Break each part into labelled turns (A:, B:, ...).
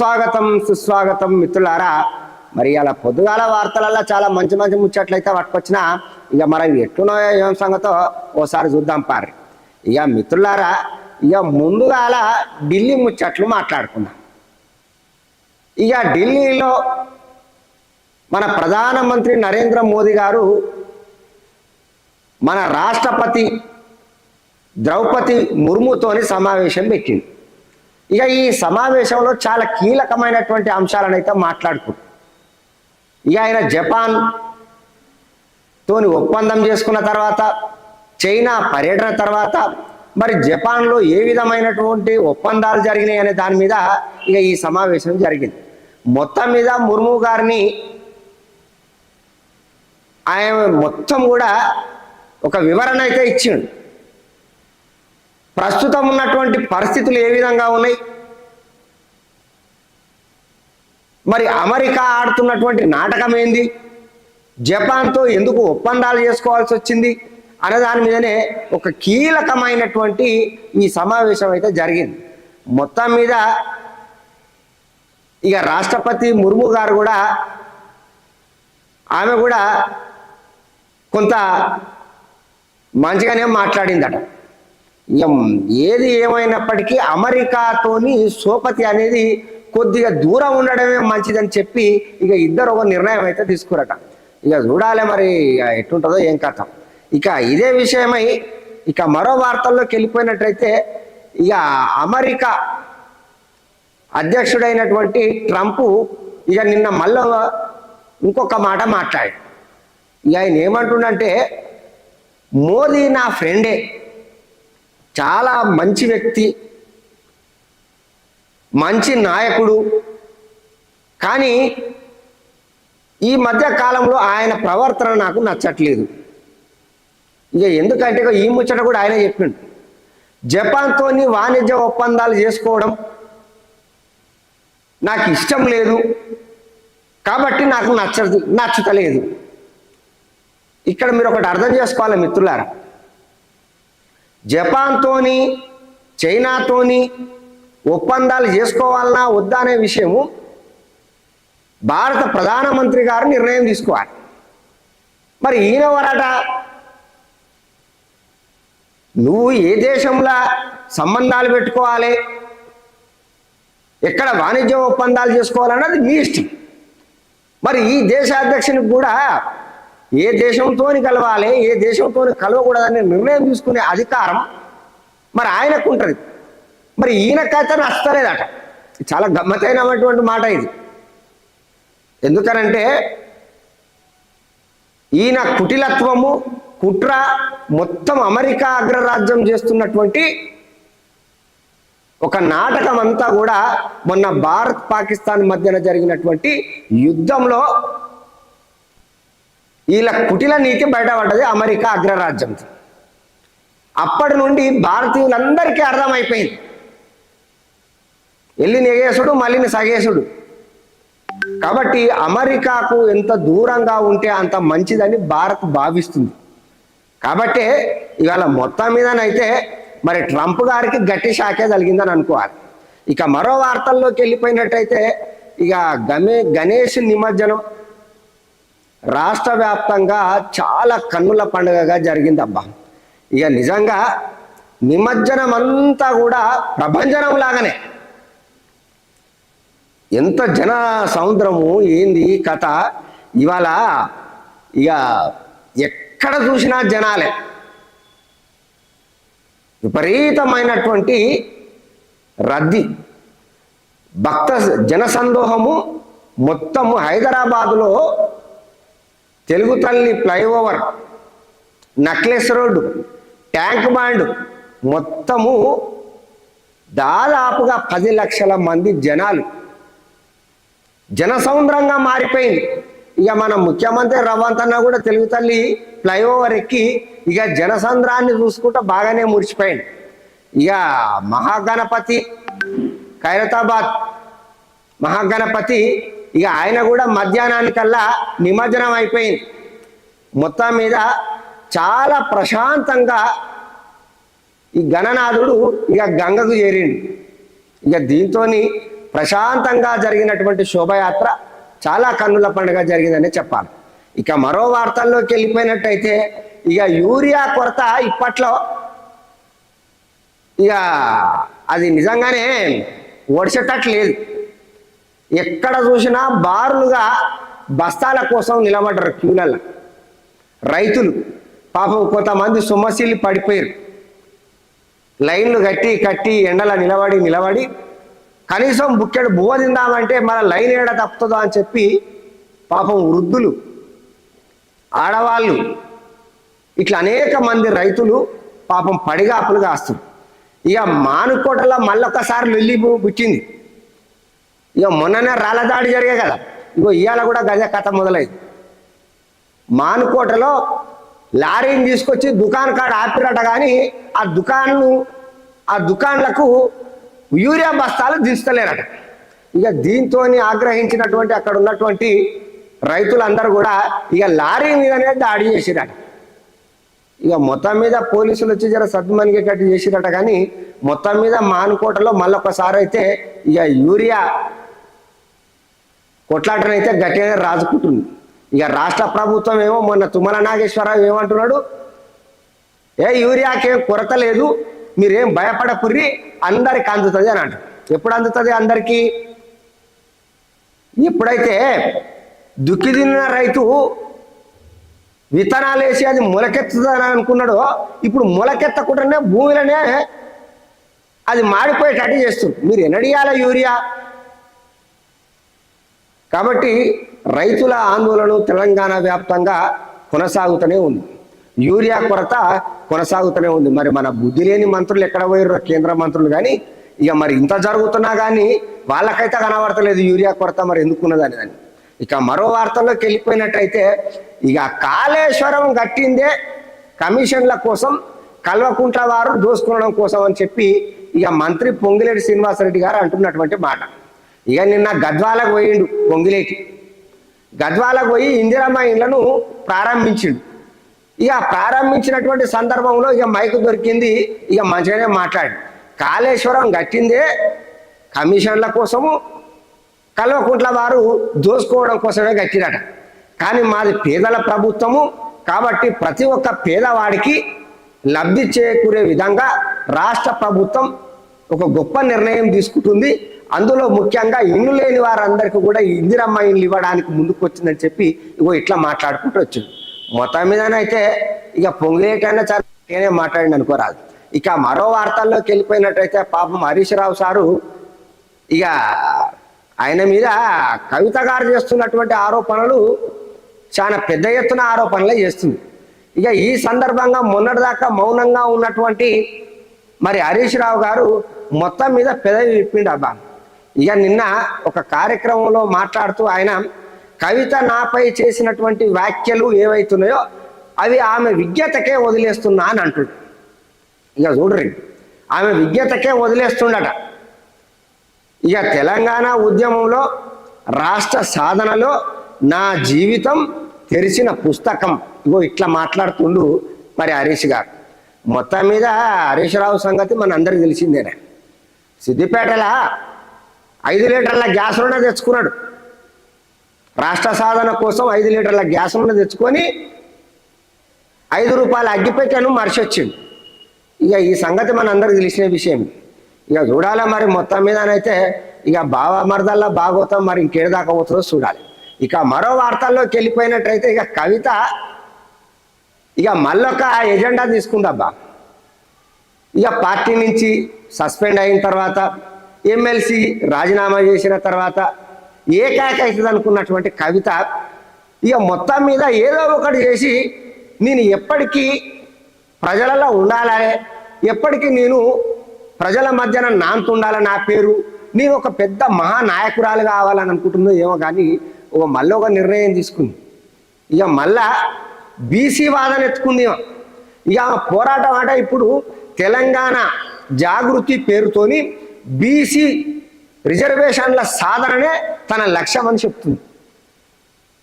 A: సుస్వాగతం స్వాగతం సుస్వాగతం మిత్రులారా. మరి అలా పొద్దుగాల వార్తలలో చాలా మంచి మంచి ముచ్చట్లయితే పట్టుకొచ్చిన ఇక మరి ఎట్లున్నాయో ఏం సంగతో ఓసారి చూద్దాం పారి ఇక మిత్రులారా ఇక ముందుగాల ఢిల్లీ ముచ్చట్లు మాట్లాడుకుందాం. ఇక ఢిల్లీలో మన ప్రధానమంత్రి నరేంద్ర మోదీ గారు మన రాష్ట్రపతి ద్రౌపది ముర్ముతోని సమావేశం పెట్టింది ఇక ఈ సమావేశంలో చాలా కీలకమైనటువంటి అంశాలను అయితే మాట్లాడుకుంటాం. ఇక ఆయన జపాన్ తోని ఒప్పందం చేసుకున్న తర్వాత చైనా పర్యటన తర్వాత మరి జపాన్లో ఏ విధమైనటువంటి ఒప్పందాలు జరిగినాయి అనే దాని మీద ఇక ఈ సమావేశం జరిగింది. మొత్తం మీద ముర్ము గారిని ఆయన మొత్తం కూడా ఒక వివరణ అయితే ఇచ్చిండు. ప్రస్తుతం ఉన్నటువంటి పరిస్థితులు ఏ విధంగా ఉన్నాయి? మరి అమెరికా ఆడుతున్నటువంటి నాటకం ఏంది? జపాన్తో ఎందుకు ఒప్పందాలు చేసుకోవాల్సి వచ్చింది? అనే దాని మీదనే ఒక కీలకమైనటువంటి ఈ సమావేశం అయితే జరిగింది. మొత్తం మీద ఇక రాష్ట్రపతి ముర్ము గారు కూడా ఆమె కూడా కొంత మంచిగానే మాట్లాడిందట. ఏది ఏమైనప్పటికీ అమెరికాతోని సోపతి అనేది కొద్దిగా దూరం ఉండడమే మంచిదని చెప్పి ఇక ఇద్దరు ఒక నిర్ణయం అయితే తీసుకురట. ఇక చూడాలి మరి ఎట్టుంటుందో ఏం కథ. ఇక ఇదే విషయమై ఇక మరో వార్తల్లోకి వెళ్ళిపోయినట్లయితే ఇక అమెరికా అధ్యక్షుడైనటువంటి ట్రంప్ ఇక నిన్న మళ్ళా ఇంకొక మాట మాట్లాడు ఇక ఆయన ఏమంటుండంటే మోదీ నా ఫ్రెండే. చాలా మంచి వ్యక్తి మంచి నాయకుడు. కానీ ఈ మధ్య కాలంలో ఆయన ప్రవర్తన నాకు నచ్చట్లేదు. ఇక ఎందుకంటే ఈ ముచ్చట కూడా ఆయన చెప్పిండు. జపాన్తోని వాణిజ్య ఒప్పందాలు చేసుకోవడం నాకు ఇష్టం లేదు. కాబట్టి నాకు నచ్చదు నచ్చుతలేదు. ఇక్కడ మీరు ఒకటి అర్థం చేసుకోవాలి మిత్రులారా. జపాన్తోని చైనాతోని ఒప్పందాలు చేసుకోవాలన్నా వద్దా అనే విషయము భారత ప్రధానమంత్రి గారు నిర్ణయం తీసుకోవాలి. మరి ఈయన వరట? నువ్వు ఏ దేశంలో సంబంధాలు పెట్టుకోవాలి? ఎక్కడ వాణిజ్య ఒప్పందాలు చేసుకోవాలన్నది మీ ఇష్టం. మరి ఈ దేశ అధ్యక్షునికి కూడా ఏ దేశంతో కలవాలి ఏ దేశంతో కలవకూడదని నిర్ణయం తీసుకునే అధికారం మరి ఆయనకు ఉంటుంది మరి ఈయనకైతే నచ్చలేదట చాలా గమ్మతైనటువంటి మాట ఇది. ఎందుకనంటే ఈయన కుటిలత్వము కుట్ర మొత్తం అమెరికా అగ్రరాజ్యం చేస్తున్నటువంటి ఒక నాటకం అంతా కూడా మొన్న భారత్ పాకిస్తాన్ మధ్యన జరిగినటువంటి యుద్ధంలో వీళ్ళ కుటిల నీతి బయటపడ్డది అమెరికా అగ్రరాజ్యం అప్పటి నుండి భారతీయులందరికీ అర్థమైపోయింది. వెళ్ళి నెగేసుడు మళ్ళీని సగేసుడు. కాబట్టి అమెరికాకు ఎంత దూరంగా ఉంటే అంత మంచిదని భారత్ భావిస్తుంది. కాబట్టే ఇవాళ మొత్తం మీదనైతే మరి ట్రంప్ గారికి గట్టి షాకే కలిగిందని అనుకోవాలి. ఇక మరో వార్తల్లోకి వెళ్ళిపోయినట్టయితే ఇక గమే గణేష్ నిమజ్జనం. రాష్ట్ర వ్యాప్తంగా చాలా కన్నుల పండుగగా జరిగింది అబ్బా ఇక నిజంగా నిమజ్జనం అంతా కూడా ప్రభంజనం లాగానే. ఎంత జన సముద్రము ఏంది కథ? ఇవాళ ఇక ఎక్కడ చూసినా జనాలే. విపరీతమైనటువంటి రద్దీ భక్త జనసందోహము మొత్తము హైదరాబాదులో Telugu Talli flyover necklace road tank bund మొత్తము దాదాపుగా పది లక్షల మంది జనాలు. జనసముద్రంగా మారిపోయింది. ఇక మన ముఖ్యమంత్రి రవంత్ అన్న కూడా తెలుగు తల్లి ఫ్లైఓవర్ ఎక్కి ఇక జనసంద్రాన్ని చూసుకుంటూ బాగానే మురిచిపోయింది ఇక మహాగణపతి ఖైరతాబాద్ మహాగణపతి ఇక ఆయన కూడా మధ్యాహ్నానికల్లా నిమజ్జనం అయిపోయింది. మొత్తం మీద చాలా ప్రశాంతంగా ఈ గణనాథుడు ఇక గంగకు చేరిండు. ఇక దీంతో ప్రశాంతంగా జరిగినటువంటి శోభయాత్ర చాలా కన్నుల పండుగ జరిగిందనే చెప్పాలి. ఇక మరో వార్తల్లోకి వెళ్ళిపోయినట్టయితే ఇక యూరియా కొరత ఇప్పట్లో ఇక అది నిజంగానే ఒడిసేటట్టు లేదు ఎక్కడ చూసినా బారులుగా బస్తాల కోసం నిలబడ్డారు క్యూలలో రైతులు పాపం కొంతమంది సొమ్మసిల్లి పడిపోయారు లైన్లు కట్టి కట్టి ఎండల నిలబడి నిలబడి కనీసం బుక్కెడు బువ్వ తిందామంటే మన లైన్ ఏడ తప్పుతుందో అని చెప్పి పాపం వృద్ధులు ఆడవాళ్ళు ఇట్లా అనేక మంది రైతులు పాపం పడిగాపులు కాస్తారు ఇక మానుకోటలో మళ్ళొక్కసారి లొల్లి పుట్టింది. ఇక మొన్ననే రాళ్ళదాడి జరిగే కదా. ఇగో ఇవాళ కూడా గజ కథ మొదలైంది. మానుకోటలో లారీని తీసుకొచ్చి దుకాణం కాడ ఆపిరట కానీ ఆ దుకాణాలు ఆ దుకాణాలకు యూరియా బస్తాలు దించలేరట ఇక దీంతో ఆగ్రహించినటువంటి అక్కడ ఉన్నటువంటి రైతులందరూ కూడా ఇక లారీ మీదనే దాడి చేసిరట. ఇక మొత్తం మీద పోలీసులు వచ్చి జర సద్మనిగేటట్టు చేసిరట కానీ మొత్తం మీద మానుకోటలో మళ్ళొకసారి అయితే ఇక యూరియా కొట్లాటనైతే గట్టిగానే రాజుకుంటుంది. ఇక రాష్ట్ర ప్రభుత్వం ఏమో మొన్న తుమ్మల నాగేశ్వరరావు ఏమంటున్నాడు? ఏ యూరియాకేం కొరత లేదు మీరేం భయపడకుర్రి అందరికి అందుతుంది అని అంట ఎప్పుడు అందుతుంది అందరికీ? ఎప్పుడైతే దుక్కిదిన్న రైతు విత్తనాలు వేసి అది మొలకెత్తుదని అనుకున్నాడో ఇప్పుడు మొలకెత్తకుండానే భూమిలోనే అది మాడిపోయేటట్టు చేస్తుంది. మీరు ఎన్నడియాల యూరియా? కాబట్టి రైతుల ఆందోళన తెలంగాణ వ్యాప్తంగా కొనసాగుతూనే ఉంది. యూరియా కొరత కొనసాగుతూనే ఉంది. మరి మన బుద్ధి లేని మంత్రులు ఎక్కడ పోయారు కేంద్ర మంత్రులు కానీ ఇక మరి ఇంత జరుగుతున్నా కానీ వాళ్ళకైతే కనబడతలేదు యూరియా కొరత మరి ఎందుకున్నదని దాన్ని ఇక మరో వార్తల్లోకి వెళ్ళిపోయినట్టయితే ఇక కాళేశ్వరం కట్టిందే కమిషన్ల కోసం కల్వకుంట్ల వారు దోసుకునడం కోసం అని చెప్పి ఇక మంత్రి పొంగిలేటి శ్రీనివాసరెడ్డి గారు అంటున్నటువంటి మాట. ఇక నిన్న గద్వాలకు పోయిండు పొంగిలేటి గద్వాలకు పోయి ఇందిరమ్మ ఇండ్లను ప్రారంభించిండు. ఇక ప్రారంభించినటువంటి సందర్భంలో ఇక మైకు దొరికింది ఇక మంచిగానే మాట్లాడి. కాళేశ్వరం కట్టిందే కమిషన్ల కోసము కల్వకుంట్ల వారు దోసుకోవడం కోసమే కట్టిరట. కానీ మాది పేదల ప్రభుత్వము కాబట్టి ప్రతి ఒక్క పేదవాడికి లబ్ధి చేకూరే విధంగా రాష్ట్ర ప్రభుత్వం ఒక గొప్ప నిర్ణయం తీసుకుంటుంది. అందులో ముఖ్యంగా ఇల్లు లేని వారందరికీ కూడా ఇందిరమ్మ ఇల్లు ఇవ్వడానికి ముందుకు వచ్చిందని చెప్పి ఇగో ఇట్లా మాట్లాడుకుంటూ వచ్చింది. మొత్తం మీదనైతే ఇక పొంగిలేటైనా చాలా నేనే మాట్లాడింది అనుకోరాదు ఇక మరో వార్తల్లోకి వెళ్ళిపోయినట్టయితే పాపం హరీష్ రావు సారు ఇక ఆయన మీద కవిత గారు చేస్తున్నటువంటి ఆరోపణలు చాలా పెద్ద ఎత్తున ఆరోపణలే చేస్తుంది. ఇక ఈ సందర్భంగా మొన్నటిదాకా మౌనంగా ఉన్నటువంటి మరి హరీష్ రావు గారు మొత్తం మీద పెదవి విప్పిండు అబ్బా. ఇక నిన్న ఒక కార్యక్రమంలో మాట్లాడుతూ ఆయన కవిత నాపై చేసినటువంటి వ్యాఖ్యలు ఏవైతున్నాయో అవి ఆమె విజ్ఞతకే వదిలేస్తున్నా అని అంటుడు. ఇక చూడరు ఆమె విజ్ఞతకే వదిలేస్తుండట. ఇక తెలంగాణ ఉద్యమంలో రాష్ట్ర సాధనలో నా జీవితం తెరిచిన పుస్తకం. ఇగో ఇట్లా మాట్లాడుతుండు మరి హరీష్ గారు. మొత్తం మీద హరీష్ రావు సంగతి మన అందరికి తెలిసిందేనే. సిద్దిపేటలా ఐదు లీటర్ల గ్యాస్ ఉన్న తెచ్చుకున్నాడు. రాష్ట్ర సాధన కోసం ఐదు లీటర్ల గ్యాస్ ఉన్న తెచ్చుకొని ఐదు రూపాయల అగ్గిపెట్టాను మరిచొచ్చిండు. ఇక ఈ సంగతి మన అందరికి తెలిసిన విషయం. ఇక చూడాలి మరి మొత్తం మీదనైతే ఇక బావ మరదల్లా బాగోతాం మరి ఇంకేడు దాకా పోతుందో చూడాలి. ఇక మరో వార్తల్లోకి వెళ్ళిపోయినట్టయితే ఇక కవిత ఇక మళ్ళొక ఎజెండా తీసుకుందబ్బా. ఇక పార్టీ నుంచి సస్పెండ్ అయిన తర్వాత ఎమ్మెల్సీ రాజీనామా చేసిన తర్వాత ఏకాకైతుంది అనుకున్నటువంటి కవిత ఇక మొత్తం మీద ఏదో ఒకటి చేసి నేను ఎప్పటికీ ప్రజలలో ఉండాలనే ఎప్పటికీ నేను ప్రజల మధ్యన నాంతుండాల నా పేరు నేను ఒక పెద్ద మహానాయకురాలు కావాలని అనుకుంటుందో ఏమో కానీ ఒక మళ్ళీ ఒక నిర్ణయం తీసుకుంది. ఇక మళ్ళా బీసీ వాదన ఎత్తుకుంది ఇక. పోరాటం అంటే ఇప్పుడు తెలంగాణ జాగృతి పేరుతోని బీసీ రిజర్వేషన్ల సాధననే తన లక్ష్యం అని చెప్తుంది.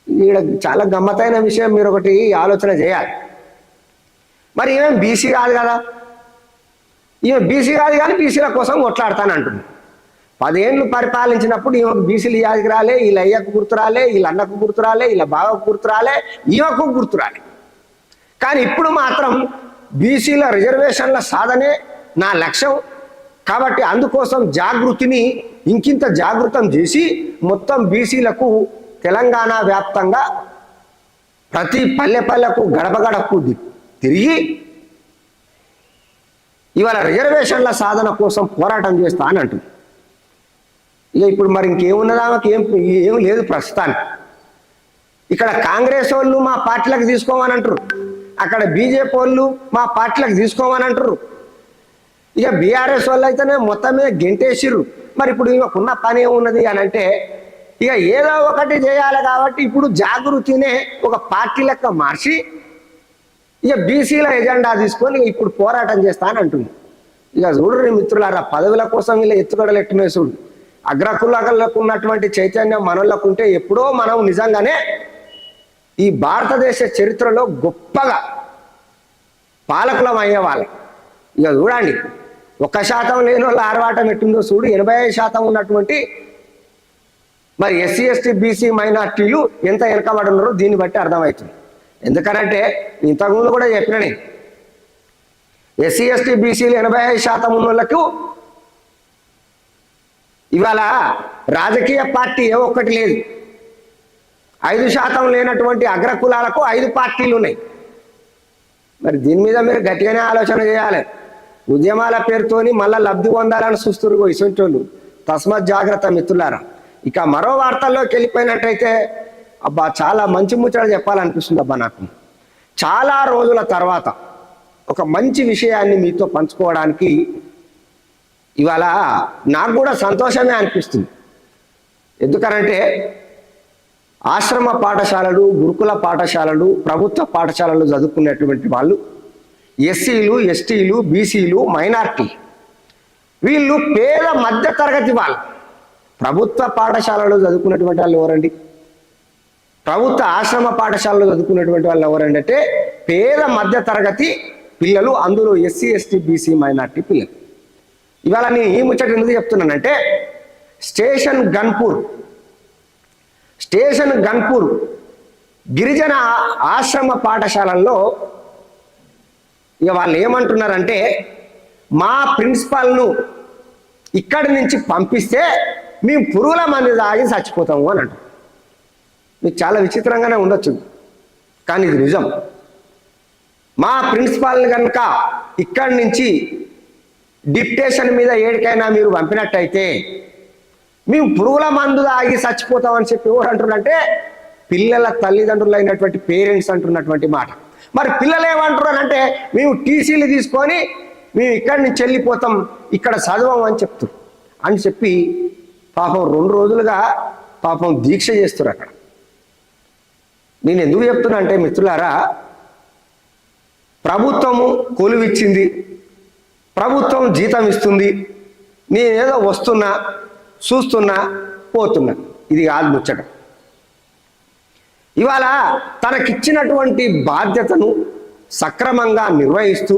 A: ఈడ చాలా గమ్మతైన విషయం మీరు ఒకటి ఆలోచన చేయాలి. మరి ఏమేం బీసీ కాదు కదా. ఈమె బీసీ కాదు కానీ బీసీల కోసం కొట్లాడతానంటుంది. పదేళ్ళు పరిపాలించినప్పుడు ఈమెకు బీసీలు యాదికి రాలే వీళ్ళ అయ్యకు గుర్తురాలే వీళ్ళ అన్నకు గుర్తురాలే వీళ్ళ బావకు గుర్తురాలే ఈమెకు గుర్తురాలే కానీ ఇప్పుడు మాత్రం బీసీల రిజర్వేషన్ల సాధనే నా లక్ష్యం. కాబట్టి అందుకోసం జాగృతిని ఇంకింత జాగృతం చేసి మొత్తం బీసీలకు తెలంగాణ వ్యాప్తంగా ప్రతి పల్లె పల్లెకు గడప గడపకు తిరిగి ఇవాళ రిజర్వేషన్ల సాధన కోసం పోరాటం చేస్తా అని అంటుంది. ఇక ఇప్పుడు మరి ఇంకేమున్నదా? ఏం ఏం లేదు ప్రస్తుతానికి. ఇక్కడ కాంగ్రెస్ వాళ్ళు మా పార్టీలకు తీసుకోమని అంటారు అక్కడ బీజేపీ వాళ్ళు మా పార్టీలకు తీసుకోమని అంటారు ఇక బీఆర్ఎస్ వాళ్ళు అయితేనే మొత్తమే గెంటేసిర్రు. మరి ఇప్పుడు ఈమెకున్న పని ఏమున్నది అని అంటే ఇక ఏదో ఒకటి చేయాలి కాబట్టి ఇప్పుడు జాగృతినే ఒక పార్టీ లెక్క మార్చి ఇక బీసీల ఎజెండా తీసుకొని ఇప్పుడు పోరాటం చేస్తా అని అంటుంది. ఇక చూడరు మిత్రులారా పదవుల కోసం ఇలా ఎత్తుగడలు ఎట్టుమేసుడు అగ్రకులకు ఉన్నటువంటి చైతన్యం మనలకు ఉంటే ఎప్పుడో మనం నిజంగానే ఈ భారతదేశ చరిత్రలో గొప్పగా పాలకులం అయ్యేవాళ్ళం. ఇక చూడండి ఒక్క శాతం లేని వాళ్ళ ఆర్వాటం ఎట్టుందో చూడు. ఎనభై ఐదు శాతం ఉన్నటువంటి మరి ఎస్సీ ఎస్టీ బీసీ మైనార్టీలు ఎంత వెనకబడి ఉన్నారో దీన్ని బట్టి అర్థమవుతుంది. ఎందుకనంటే ఇంతకుముందు కూడా చెప్పినని ఎస్సీ ఎస్టీ బీసీలు ఎనభై ఐదు శాతం ఉన్న వాళ్ళకు ఇవాళ రాజకీయ పార్టీ ఏ ఒక్కటి లేదు. ఐదు శాతం లేనటువంటి అగ్రకులాలకు ఐదు పార్టీలు ఉన్నాయి. మరి దీని మీద మీరు గట్టిగానే ఆలోచన చేయాలి. ఉద్యమాల పేరుతోని మళ్ళా లబ్ధి పొందాలని చూస్తున్నారు ఇసొంటోళ్ళు తస్మత్ జాగ్రత్త మిత్రులారా. ఇక మరో వార్తల్లోకి వెళ్ళిపోయినట్టయితే అబ్బా చాలా మంచి ముచ్చట చెప్పాలనిపిస్తుంది అబ్బా నాకు. చాలా రోజుల తర్వాత ఒక మంచి విషయాన్ని మీతో పంచుకోవడానికి ఇవాళ నాకు కూడా సంతోషమే అనిపిస్తుంది. ఎందుకనంటే ఆశ్రమ పాఠశాలలు గురుకుల పాఠశాలలు ప్రభుత్వ పాఠశాలలు చదువుకునేటువంటి వాళ్ళు ఎస్సీలు ఎస్టీలు బీసీలు మైనార్టీ. వీళ్ళు పేద మధ్య తరగతి వాళ్ళు. ప్రభుత్వ పాఠశాలలో చదువుకున్నటువంటి వాళ్ళు ఎవరండి? ప్రభుత్వ ఆశ్రమ పాఠశాలలో చదువుకున్నటువంటి వాళ్ళు ఎవరండి అంటే పేద మధ్య తరగతి పిల్లలు అందులో ఎస్సీ ఎస్టీ బీసీ మైనార్టీ పిల్లలు. ఇవాళ నేను ఈ ముచ్చట ఎందుకు చెప్తున్నానంటే స్టేషన్ గన్పూర్ స్టేషన్ గన్పూర్ గిరిజన ఆశ్రమ పాఠశాలల్లో ఇక వాళ్ళు ఏమంటున్నారంటే మా ప్రిన్సిపాల్ను ఇక్కడి నుంచి పంపిస్తే మేము పురుగుల మంది తాగి చచ్చిపోతాము అని అంటారు. మీకు చాలా విచిత్రంగానే ఉండొచ్చు. కానీ ఇది నిజం. మా ప్రిన్సిపాల్ని కనుక ఇక్కడి నుంచి డిప్టేషన్ మీద ఏడికైనా మీరు పంపినట్టయితే మేము పురుగుల మందు తాగి చచ్చిపోతామని చెప్పి ఎవరు అంటున్నారంటే పిల్లల తల్లిదండ్రులు అయినటువంటి పేరెంట్స్ అంటున్నటువంటి మాట. మరి పిల్లలు ఏమంటున్నారు అంటే మేము టీసీలు తీసుకొని మేము ఇక్కడి నుంచి వెళ్ళిపోతాం ఇక్కడ చదవం అని చెప్తారు. అని చెప్పి పాపం రెండు రోజులుగా పాపం దీక్ష చేస్తారు అక్కడ. నేను ఎందుకు చెప్తున్నా అంటే మిత్రులారా ప్రభుత్వము కొలువిచ్చింది ప్రభుత్వం జీతం ఇస్తుంది నేనేదో వస్తున్నా చూస్తున్నా పోతున్నా. ఇది కాదు ముచ్చట. ఇవాళ తనకిచ్చినటువంటి బాధ్యతను సక్రమంగా నిర్వహిస్తూ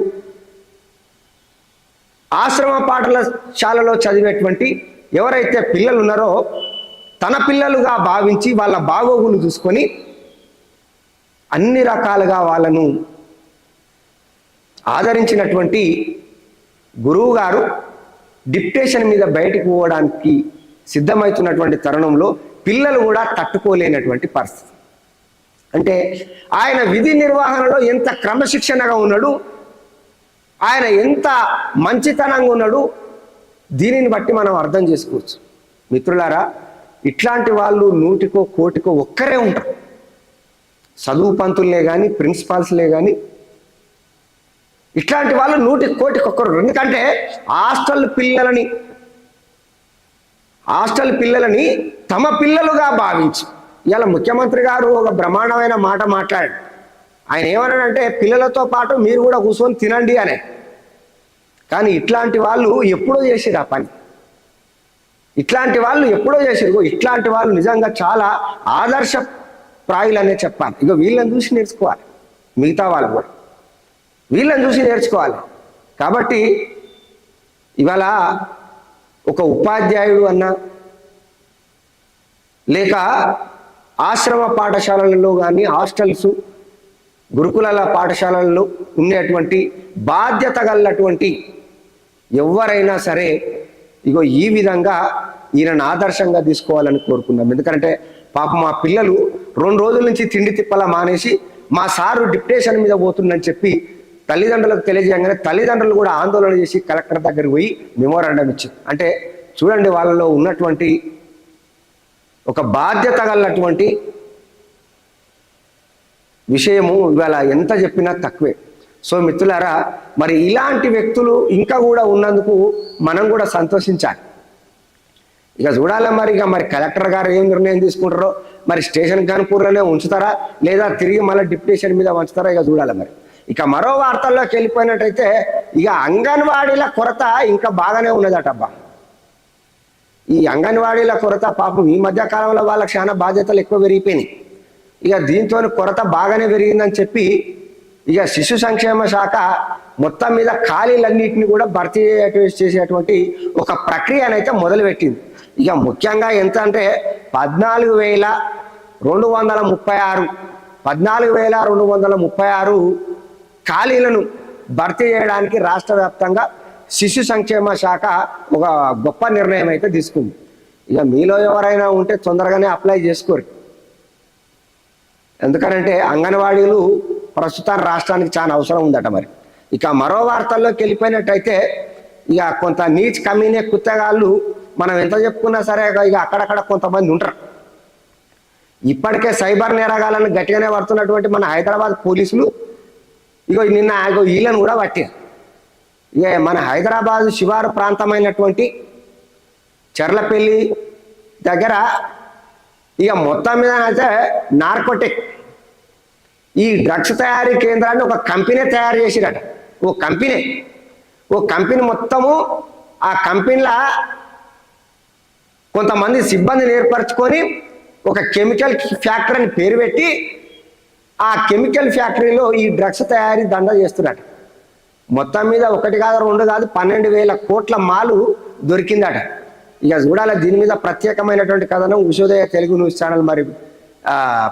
A: ఆశ్రమ పాఠశాలలో చదివేటువంటి ఎవరైతే పిల్లలు ఉన్నారో తన పిల్లలుగా భావించి వాళ్ళ బాగోగులు చూసుకొని అన్ని రకాలుగా వాళ్ళను ఆదరించినటువంటి గురువు గారు డిప్టేషన్ మీద బయటకు పోవడానికి సిద్ధమవుతున్నటువంటి తరుణంలో పిల్లలు కూడా తట్టుకోలేనటువంటి పరిస్థితి. అంటే ఆయన విధి నిర్వహణలో ఎంత క్రమశిక్షణగా ఉన్నాడు ఆయన ఎంత మంచితనంగా ఉన్నాడు దీనిని బట్టి మనం అర్థం చేసుకోవచ్చు. మిత్రులారా ఇట్లాంటి వాళ్ళు నూటికో కోటికో ఒక్కరే ఉంటారు. చదువు పంతులే కానీ ప్రిన్సిపాల్స్లే కానీ ఇట్లాంటి వాళ్ళు నూటి కోటికి ఒక్కరు ఎందుకంటే హాస్టల్ పిల్లలని హాస్టల్ పిల్లలని తమ పిల్లలుగా భావించి ఇవాళ ముఖ్యమంత్రి గారు ఒక బ్రహ్మాండమైన మాట మాట్లాడాడు ఆయన ఏమన్నాడంటే పిల్లలతో పాటు మీరు కూడా కూర్చొని తినండి అనే. కానీ ఇట్లాంటి వాళ్ళు ఎప్పుడో చేసిరు ఆ పని. ఇట్లాంటి వాళ్ళు ఎప్పుడో చేసిరు ఇట్లాంటి వాళ్ళు నిజంగా చాలా ఆదర్శ ప్రాయులనే చెప్పాలి. ఇక వీళ్ళని చూసి నేర్చుకోవాలి. మిగతా వాళ్ళు కూడా. వీళ్ళని చూసి నేర్చుకోవాలి. కాబట్టి ఇవాళ ఒక ఉపాధ్యాయుడు అన్నా లేక ఆశ్రమ పాఠశాలలలో కానీ హాస్టల్స్ గురుకులాల పాఠశాలల్లో ఉండేటువంటి బాధ్యత గలటువంటి ఎవరైనా సరే ఇగో ఈ విధంగా ఈయనను ఆదర్శంగా తీసుకోవాలని కోరుకున్నాం ఎందుకంటే పాప మా పిల్లలు రెండు రోజుల నుంచి తిండి తిప్పలా మానేసి మా సారు డిప్రెషన్ మీద పోతుందని చెప్పి తల్లిదండ్రులకు తెలియజేయగానే తల్లిదండ్రులు కూడా ఆందోళన చేసి కలెక్టర్ దగ్గరికి పోయి మెమోరాండం ఇచ్చింది అంటే చూడండి వాళ్ళలో ఉన్నటువంటి ఒక బాధ్యత గలటువంటి విషయము ఇవాళ ఎంత చెప్పినా తక్కువే. సో మిత్రులారా మరి ఇలాంటి వ్యక్తులు ఇంకా కూడా ఉన్నందుకు మనం కూడా సంతోషించాలి. ఇక చూడాలి మరి ఇక మరి కలెక్టర్ గారు ఏం నిర్ణయం తీసుకుంటారో మరి స్టేషన్ కాన్పూర్లోనే ఉంచుతారా లేదా తిరిగి మళ్ళీ డిప్యూటేషన్ మీద ఉంచుతారా ఇక చూడాలి మరి. ఇక మరో వార్తల్లోకి వెళ్ళిపోయినట్టయితే ఇక అంగన్వాడీల కొరత ఇంకా బాగానే ఉన్నదట అబ్బా. ఈ అంగన్వాడీల కొరత పాపం ఈ మధ్య కాలంలో వాళ్ళకి చాలా బాధ్యతలు ఎక్కువ పెరిగిపోయినాయి. ఇక దీంతో కొరత బాగానే పెరిగిందని చెప్పి ఇక శిశు సంక్షేమ శాఖ మొత్తం మీద ఖాళీలన్నింటినీ కూడా భర్తీ చేయటం చేసేటువంటి ఒక ప్రక్రియనైతే మొదలుపెట్టింది. ఇక ముఖ్యంగా ఎంత అంటే పద్నాలుగు వేల రెండు వందల ముప్పై ఆరు పద్నాలుగు వేల రెండు వందల ముప్పై ఆరు ఖాళీలను భర్తీ చేయడానికి రాష్ట్ర వ్యాప్తంగా శిశు సంక్షేమ శాఖ ఒక గొప్ప నిర్ణయం అయితే తీసుకుంది. ఇక మీలో ఎవరైనా ఉంటే తొందరగానే అప్లై చేసుకోరు. ఎందుకనంటే అంగన్వాడీలు ప్రస్తుతం రాష్ట్రానికి చాలా అవసరం ఉందట మరి. ఇక మరో వార్తల్లోకి వెళ్ళిపోయినట్టయితే ఇక కొంత నీచ్ కమీనే కుత్తగాళ్ళు మనం ఎంత చెప్పుకున్నా సరే ఇక అక్కడక్కడ కొంతమంది ఉంటారు. ఇప్పటికే సైబర్ నేరగాలను గట్టిగానే పడుతున్నటువంటి మన హైదరాబాద్ పోలీసులు ఇగో నిన్న ఇగో వీళ్ళను కూడా పట్టారు. మన హైదరాబాద్ శివారు ప్రాంతమైనటువంటి చెర్లపల్లి దగ్గర ఇక మొత్తం మీద అయితే నార్కోటిక్. ఈ డ్రగ్స్ తయారీ కేంద్రాన్ని ఒక కంపెనీ తయారు చేసిరట ఓ కంపెనీ. ఓ కంపెనీ మొత్తము ఆ కంపెనీలో కొంతమంది సిబ్బందిని ఏర్పరచుకొని ఒక కెమికల్ ఫ్యాక్టరీని పేరు పెట్టి ఆ కెమికల్ ఫ్యాక్టరీలో ఈ డ్రగ్స్ తయారీ దండ చేస్తున్నట్టు మొత్తం మీద ఒకటి కాదు రెండు కాదు పన్నెండు వేల కోట్ల మాలు దొరికిందట. ఇక చూడాలి దీని మీద ప్రత్యేకమైనటువంటి కథను ఉషోదయ తెలుగు న్యూస్ ఛానల్ మరి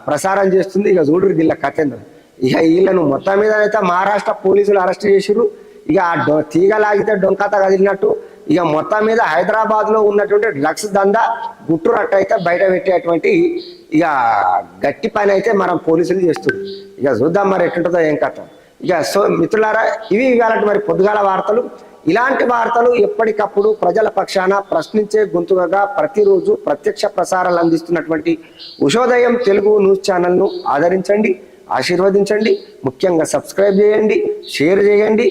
A: ప్రసారం చేస్తుంది. ఇక చూడరు దీళ్ళ కథ ఇక వీళ్ళను మొత్తం మీద అయితే మహారాష్ట్ర పోలీసులు అరెస్ట్ చేసిరు ఇక ఆ డొ- తీగ లాగితే డొంకత కదిలినట్టు. ఇక మొత్తం మీద హైదరాబాద్లో ఉన్నటువంటి డ్రగ్స్ దందా గుట్టురట్టు అయితే బయట పెట్టేటువంటి ఇక గట్టి పని అయితే మనం పోలీసులు చేస్తుంది ఇక చూద్దాం మరి ఎట్లుంటుందో ఏం కథ. ఇక సో మిత్రులారా ఇవి ఇవాళ మరి పొద్దుగాల వార్తలు. ఇలాంటి వార్తలు ఎప్పటికప్పుడు ప్రజల పక్షాన ప్రశ్నించే గొంతుకగా ప్రతిరోజు ప్రత్యక్ష ప్రసారాలు అందిస్తున్నటువంటి ఉషోదయం తెలుగు న్యూస్ ఛానల్ను ఆదరించండి ఆశీర్వదించండి ముఖ్యంగా సబ్స్క్రైబ్ చేయండి షేర్ చేయండి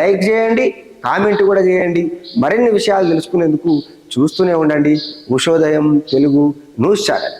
A: లైక్ చేయండి కామెంట్ కూడా చేయండి. మరిన్ని విషయాలు తెలుసుకునేందుకు చూస్తూనే ఉండండి ఉషోదయం తెలుగు న్యూస్ ఛానల్.